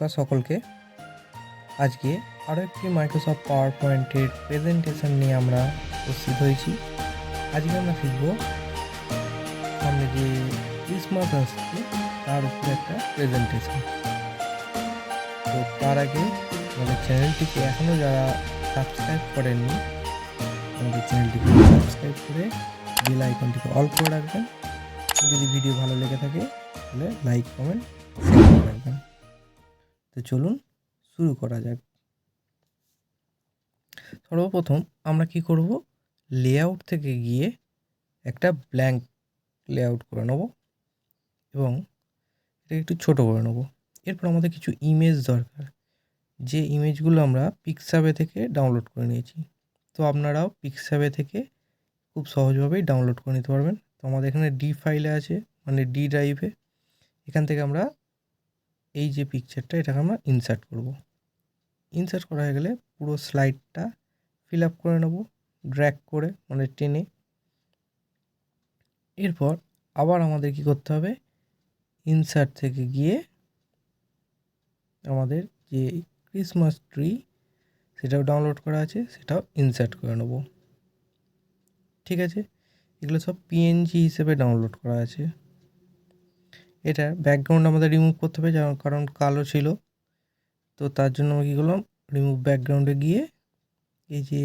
নমস্কার সকলকে। আজকে আরও একটি মাইক্রোসফট পাওয়ার পয়েন্টের প্রেজেন্টেশন নিয়ে আমরা উপস্থিত হয়েছি। আজকে আমরা শিখব সামনে যে ক্রিসমাস আসছে, তার উপরে একটা প্রেজেন্টেশন তো তার আগে আমাদের চ্যানেলটিকে এখনও যারা সাবস্ক্রাইব করেননি, আমাদের চ্যানেলটিকে সাবস্ক্রাইব করে বেল আইকনটিকে অল করে রাখবেন। যদি ভিডিও ভালো লেগে থাকে, তাহলে লাইক কমেন্ট তো চলুন শুরু করা যাক। সর্বপ্রথম আমরা কি করব? লেআউট থেকে গিয়ে একটা ব্ল্যাঙ্ক লেআউট করে নেব এবং এটা একটু ছোট করে নেব। এরপর আমাদের কিছু ইমেজ দরকার। যে ইমেজগুলো আমরা পিক্সাবে থেকে ডাউনলোড করে নিয়েছি। তো আপনারাও পিক্সাবে থেকে খুব সহজভাবেই ডাউনলোড করে নিতে পারবেন। তো আমাদের এখানে ডি ফাইলে আছে মানে ডি ড্রাইভে এখান থেকে আমরা এই যে পিকচারটা এটাকে আমরা ইনসার্ট করব। ইনসার্ট করা হয়ে গেলে পুরো স্লাইডটা ফিল আপ করে নেব ড্র্যাগ করে মানে টেনে। এরপর আবার আমাদের কি করতে হবে? ইনসার্ট থেকে গিয়ে আমাদের যে ক্রিসমাস ট্রি সেটাও ডাউনলোড করা আছে, সেটাও ইনসার্ট করে নেব। ঠিক আছে? এগুলো সব পিএনজি হিসেবে ডাউনলোড করা আছে। এটা ব্যাকগ্রাউন্ড আমাদের রিমুভ করতে হবে কারণ কালো ছিল। তো তার জন্য আমি কী করলাম? রিমুভ ব্যাকগ্রাউন্ডে গিয়ে এই যে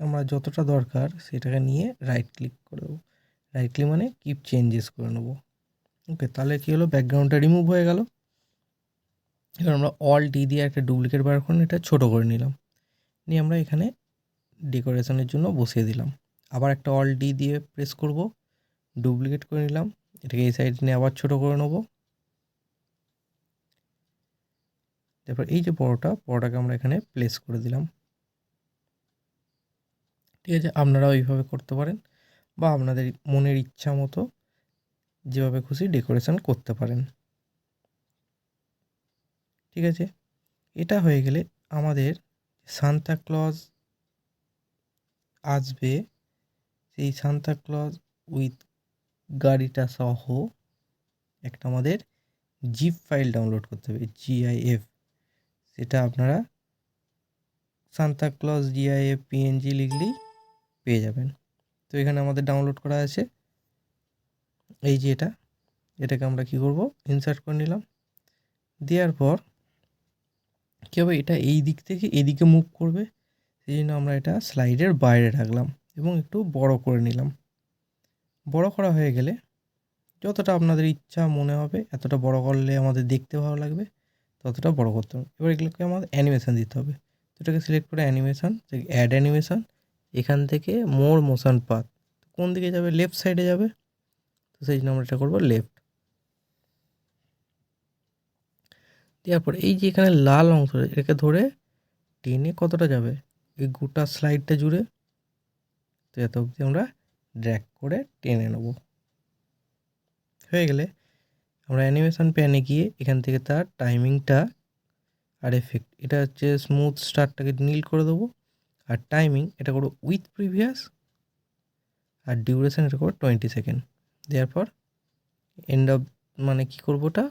আমরা যতটা দরকার সেটাকে নিয়ে রাইট ক্লিক করে দেবো। রাইট ক্লিক মানে কিপ চেঞ্জেস করে নেব। ওকে তাহলে কী হলো? ব্যাকগ্রাউন্ডটা রিমুভ হয়ে গেল। এবার আমরা অল ডি দিয়ে একটা ডুপ্লিকেট বার করে এটা ছোটো করে নিলাম। নিয়ে আমরা এখানে ডেকোরেশনের জন্য বসিয়ে দিলাম। আবার একটা অল ডি দিয়ে প্রেস করব। ডুপ্লিকেট করে নিলাম। এটাকে এই সাইড নিয়ে আবার ছোটো করে নেব। তারপর এই যে বড়টা বড়টাকে আমরা এখানে প্লেস করে দিলাম। ঠিক আছে, আপনারাও এইভাবে করতে পারেন বা আপনাদের মনের ইচ্ছা মতো যেভাবে খুশি ডেকোরেশন করতে পারেন। ঠিক আছে, এটা হয়ে গেলে আমাদের সান্তা ক্লজ আসবে। সেই সান্তা ক্লজ উইথ গাড়িটা সহ একটা আমাদের জিপ ফাইল ডাউনলোড করতে হবে জিআইএফ সেটা আপনারা সান্তা ক্লজ জিআইএফ পিএনজি লিখলেই পেয়ে যাবেন। তো এখানে আমাদের ডাউনলোড করা আছে। এই যে এটা, এটাকে আমরা কি করব? ইনসার্ট করে নিলাম। দেওয়ার পর কী হবে? এটা এই দিক থেকে এদিকে মুভ করবে। সেই জন্য আমরা এটা স্লাইডের বাইরে রাখলাম এবং একটু বড় করে নিলাম। বড় করা হয়ে গেলে যতটা আপনাদের ইচ্ছা মনে হবে, এতটা বড় করলে আমাদের দেখতে ভালো লাগবে, ততটা বড় করতে হবে। এবার এগুলোকে আমাদের অ্যানিমেশান দিতে হবে। তো এটাকে সিলেক্ট করে অ্যানিমেশান অ্যাড অ্যানিমেশান, এখান থেকে মোর মোশন পাথ। কোন দিকে যাবে? লেফট সাইডে যাবে। তো সেই জন্য আমরা এটা করব লেফট। দেওয়ার পর এই যে এখানে লাল অংশ, এটাকে ধরে টেনে কতটা যাবে? এই গোটা স্লাইডটা জুড়ে। তো এত অবধি আমরা ড্র্যাক করে টেনে নেব। হয়ে গেলে আমরা অ্যানিমেশন প্যানে গিয়ে এখান থেকে তার টাইমিংটা আর এফেক্ট এটা হচ্ছে স্মুথ স্টারটাকে নীল করে দেবো। আর টাইমিং এটা করব উইথ প্রিভিয়াস আর ডিউরেশন এটা করব টোয়েন্টি সেকেন্ড দেওয়ার পর এন্ড অফ মানে কী করব ওটা?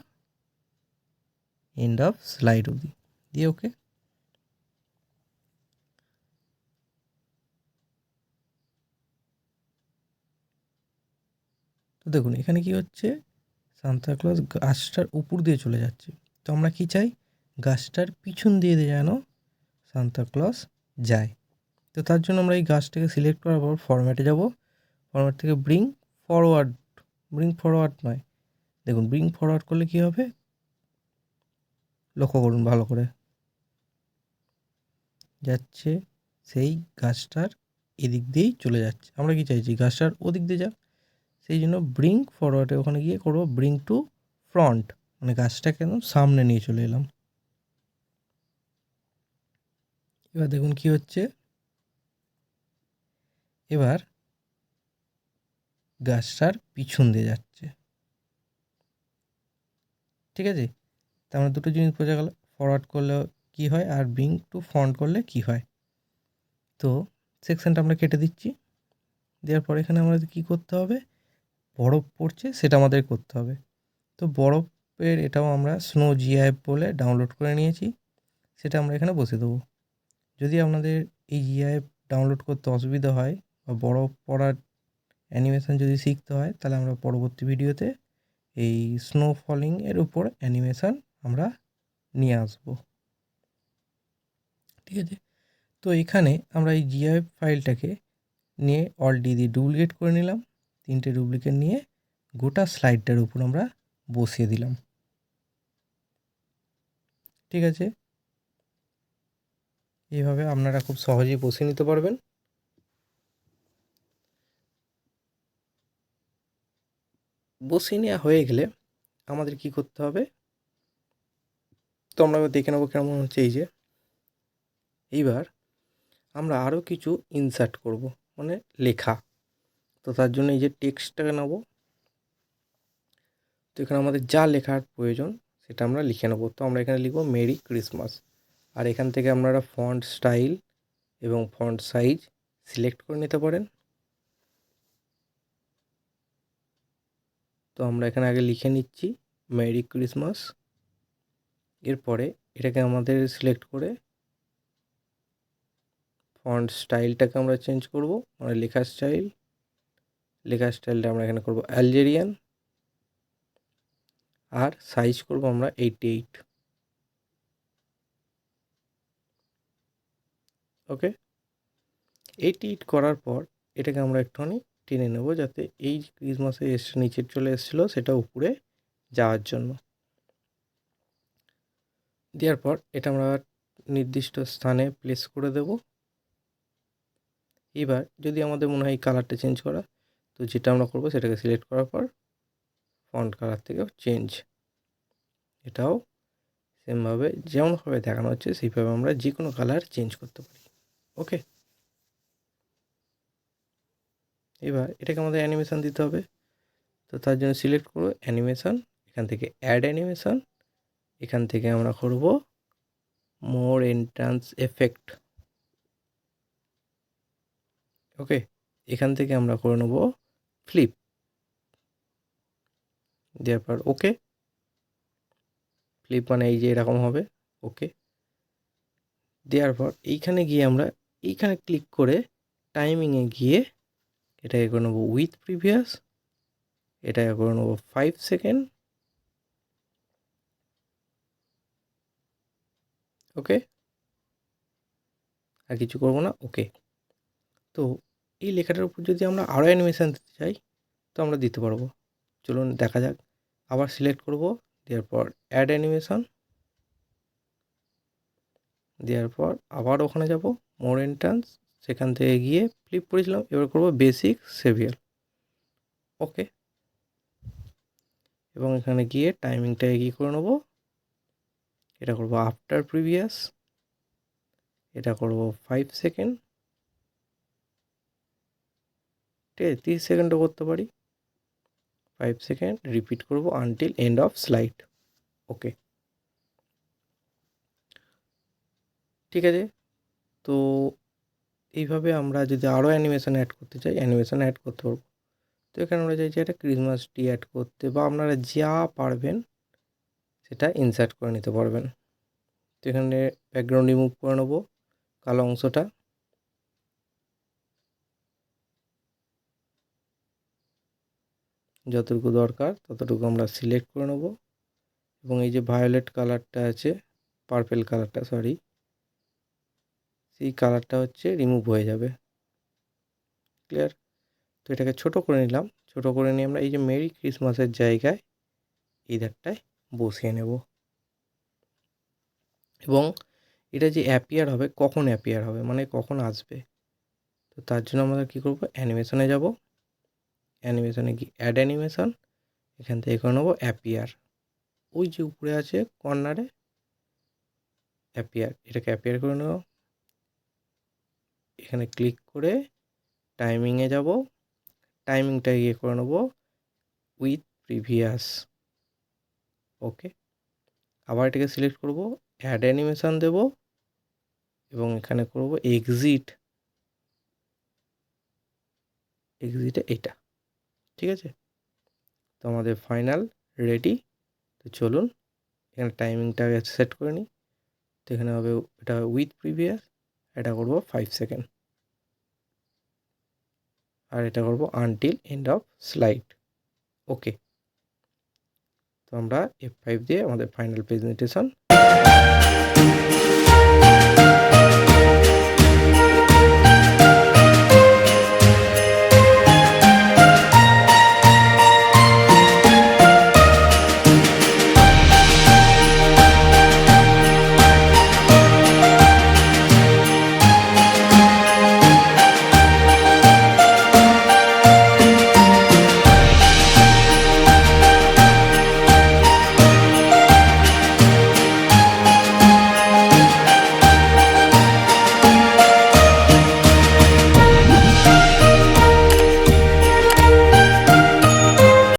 এন্ড অফ স্লাইড অবধি। দিয়ে ওকে তো দেখুন, এখানে কি হচ্ছে? সান্তাক্লজ গাছটার উপর দিয়ে চলে যাচ্ছে। তো আমরা কি চাই? গাছটার পিছন দিয়ে যেন সান্তাক্লজ যায়। তো তার জন্য আমরা এই গাছটাকে সিলেক্ট করার পর ফরম্যাটে যাব। ফরম্যাট থেকে ব্রিং ফরওয়ার্ড ব্রিং ফরওয়ার্ড নয়। দেখুন ব্রিং ফরওয়ার্ড করলে কি হবে? লক্ষ্য করুন ভালো করে। যাচ্ছে, সেই গাছটার এদিক দিয়েই চলে যাচ্ছে। আমরা কি চাইছি? গাছটার ওদিক দিয়ে যাক। সেই জন্য ব্রিং ফরওয়ার্ডে ওখানে গিয়ে করব ব্রিং টু ফ্রন্ট মানে গাছটাকে একদম সামনে নিয়ে চলে এলাম। এবার দেখুন কি হচ্ছে। এবার গাছটার পিছন দিয়ে যাচ্ছে। ঠিক আছে? তার মানে দুটো জিনিস বোঝা গেল। ফরওয়ার্ড করলে কি হয় আর ব্রিং টু ফ্রন্ট করলে কি হয়। তো সেকশনটা আমরা কেটে দিচ্ছি। দেওয়ার পর এখানে আমাদের কী করতে হবে? বরফ পড়ছে, সেটা আমাদের করতে হবে। তো বরফের এটাও আমরা স্নো জিআইএফ বলে ডাউনলোড করে নিয়েছি, সেটা আমরা এখানে বসে দেবো। যদি আপনাদের এই জিআইএফ ডাউনলোড করতে অসুবিধা হয় বা বরফ পড়ার অ্যানিমেশন যদি শিখতে হয়, তাহলে আমরা পরবর্তী ভিডিওতে এই স্নো ফলিং এর উপর অ্যানিমেশন আমরা নিয়ে আসব। ঠিক আছে? তো এখানে আমরা এই জিআইএফ ফাইলটাকে নিয়ে অলটি দিয়ে ডুপ্লিকেট করে নিলাম। তিনটে ডুপ্লিকেট নিয়ে গোটা স্লাইডটার উপর আমরা বসিয়ে দিলাম। ঠিক আছে? এইভাবে আপনারা খুব সহজেই বসিয়ে নিতে পারবেন। বসিয়ে নেওয়া হয়ে গেলে আমাদের কি করতে হবে? তো আমরা দেখে নেব কেমন হচ্ছে এই যে। এইবার আমরা আরও কিছু ইনসার্ট করব মানে লেখা। তো তার জন্য এই যে টেক্সটটাকে নেব। তো এখানে আমাদের যা লেখার প্রয়োজন সেটা আমরা লিখে নেব। তো আমরা এখানে লিখব মেরি ক্রিসমাস। আর এখান থেকে আপনারা ফন্ট স্টাইল এবং ফন্ট সাইজ সিলেক্ট করে নিতে পারেন। তো আমরা এখানে আগে লিখে নিচ্ছি মেরি ক্রিসমাস। এরপরে এটাকে আমাদের সিলেক্ট করে ফন্ট স্টাইলটাকে আমরা চেঞ্জ করব। মানে লেখার স্টাইল। লেখার স্টাইলটা আমরা এখানে করব অ্যালজেরিয়ান আর সাইজ করব আমরা eighty eight okay eighty eight করার পর এটাকে আমরা একটুখানি টেনে নেব যাতে এই ক্রিসমাসে এসে নিচে চলে এসেছিল সেটা উপরে যাওয়ার জন্য। দেওয়ার পর এটা আমরা নির্দিষ্ট স্থানে প্লেস করে দেব। এবার যদি আমাদের মনে হয় কালারটা চেঞ্জ করা তো যেটা আমরা করব সেটাকে সিলেক্ট করার পর ফন্ট কালার থেকেও চেঞ্জ এটাও সেমভাবে যেমনভাবে দেখানো হচ্ছে, সেইভাবে আমরা যে কোনো কালার চেঞ্জ করতে পারি। ওকে এবার এটাকে আমাদের অ্যানিমেশান দিতে হবে। তো তার জন্য সিলেক্ট করব অ্যানিমেশান এখান থেকে অ্যাড অ্যানিমেশান এখান থেকে আমরা করব মোর এন্ট্রান্স এফেক্ট ওকে এখান থেকে আমরা করে নেব ফ্লিপ দেওয়ার পর ওকে ফ্লিপ মানে এই যে এরকম হবে ওকে দেওয়ার পর এইখানে গিয়ে আমরা এইখানে ক্লিক করে টাইমিংয়ে গিয়ে এটাকে করে নেব উইথ প্রিভিয়াস এটাকে করে নেব ফাইভ সেকেন্ড ওকে আর কিছু করব না ওকে তো এই লেখাটার উপর যদি আমরা আরও অ্যানিমেশান দিতে চাই, তো আমরা দিতে পারব। চলুন দেখা যাক। আবার সিলেক্ট করব, দেওয়ার পর অ্যাড অ্যানিমেশান দেওয়ার পর আবার ওখানে যাব মোর এন্ট্রান্স সেখান থেকে গিয়ে ফ্লিপ করেছিলাম, এবার করব বেসিক সেভিয়াল ওকে এবং এখানে গিয়ে টাইমিংটাকে কী করে নেব? এটা করব আফটার প্রিভিয়াস এটা করব ফাইভ সেকেন্ড ঠিক আছে তিরিশ সেকেন্ডও করতে পারি। ফাইভ সেকেন্ড রিপিট করব until end of slide okay ঠিক আছে? তো এইভাবে আমরা যদি আরও অ্যানিমেশান অ্যাড করতে চাই অ্যানিমেশান অ্যাড করতে পারব। তো এখানে আমরা চাইছি একটা ক্রিসমাস ট্রি অ্যাড করতে, বা আপনারা যা পারবেন সেটা ইনসার্ট করে নিতে পারবেন। তো এখানে ব্যাকগ্রাউন্ড রিমুভ করে নেব, কালো অংশটা। যতটুকু দরকার ততটুকু আমরা সিলেক্ট করে নেব। এবং এই যে ভায়োলেট কালারটা আছে পার্পেল কালারটা সরি সেই কালারটা হচ্ছে রিমুভ হয়ে যাবে। ক্লিয়ার তো এটাকে ছোট করে নিলাম। ছোট করে নিয়ে আমরা এই যে মেরি ক্রিসমাসের জায়গায় এই ধারটায় বসিয়ে নেব। এবং এটা যে অ্যাপিয়ার হবে, কখন অ্যাপিয়ার হবে মানে কখন আসবে, তো তার জন্য আমরা কী করব অ্যানিমেশনে যাব। অ্যানিমেশনে কি? Add animation? এখান থেকে করে নেব অ্যাপিয়ার। ওই যে উপরে আছে কর্নারে অ্যাপিয়ার, এটাকে অ্যাপিয়ার করে নেব। এখানে ক্লিক করে টাইমিংয়ে যাব। টাইমিংটা ইয়ে করে নেব উইথ প্রিভিয়াস। ওকে, আবার এটাকে সিলেক্ট করব, অ্যাড অ্যানিমেশান দেব এবং এখানে করব এক্সিট। এক্সিটে এটা। ঠিক আছে? তো আমাদের ফাইনাল রেডি তো চলুন, এখানে টাইমিংটা সেট করে নিই। তো এখানে হবে, এটা উইথ প্রিভিয়াস এটা করব ফাইভ সেকেন্ড আর এটা করব until end of slide okay তো আমরা এফ ফাইভ দিয়ে আমাদের ফাইনাল প্রেজেন্টেশন